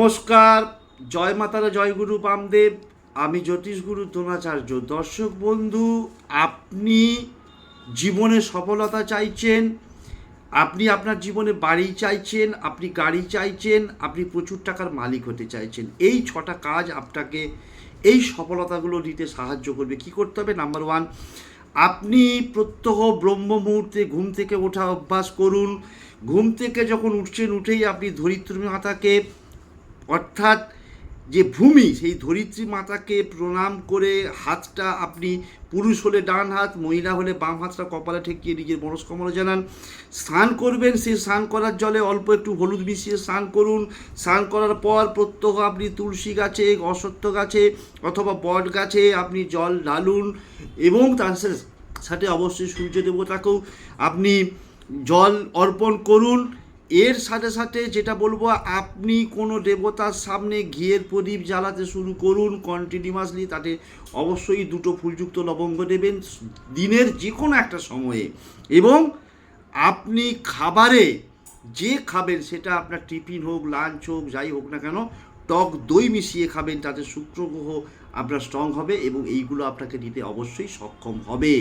নমস্কার, জয় মাতারা, জয় গুরু বামদেব। আমি জ্যোতিষগুরু দ্রোণাচার্য। দর্শক বন্ধু, আপনি জীবনে সফলতা চাইছেন, আপনি আপনার জীবনে বাড়ি চাইছেন, আপনি গাড়ি চাইছেন, আপনি প্রচুর টাকার মালিক হতে চাইছেন। এই ছটা কাজ আপনাকে এই সফলতাগুলো নিতে সাহায্য করবে। কি করতে হবে? নাম্বার ওয়ান আপনি প্রত্যহ ব্রহ্ম মুহূর্তে ঘুম থেকে ওঠা অভ্যাস করুন। ঘুম থেকে যখন উঠছেন, উঠেই আপনি ধরিত্রী মাতাকে অর্থাৎ যে ভূমি, সেই ধরিত্রী মাতাকে প্রণাম করে হাতটা আপনি পুরুষ হলে ডান হাত, মহিলা হলে বাম হাতটা কপালে ঠেকিয়ে নিজের মনস্কামনা জানান। স্নান করবেন, সেই স্নান করার জলে অল্প একটু হলুদ মিশিয়ে স্নান করুন। স্নান করার পর প্রত্যহ আপনি তুলসী গাছে, অশ্বত্থ গাছে অথবা বট গাছে আপনি জল ঢালুন এবং তার সাথে- সাথে অবশ্যই সূর্য দেবতাকেও আপনি জল অর্পণ করুন। এর সাথে সাথে যেটা বলব, আপনি কোনো দেবতার সামনে ঘিয়ের প্রদীপ জ্বালাতে শুরু করুন কন্টিনিউয়াসলি তাতে অবশ্যই দুটো ফুলযুক্ত লবঙ্গ দেবেন দিনের যে কোনো একটা সময়ে। এবং আপনি খাবারে যে খাবেন, সেটা আপনার টিফিন হোক লাঞ্চ হোক, যাই হোক না কেন, টক দই মিশিয়ে খাবেন, তাতে শুক্র গ্রহ আপনার স্ট্রং হবে এবং এইগুলো আপনাকে দিতে অবশ্যই সক্ষম হবে।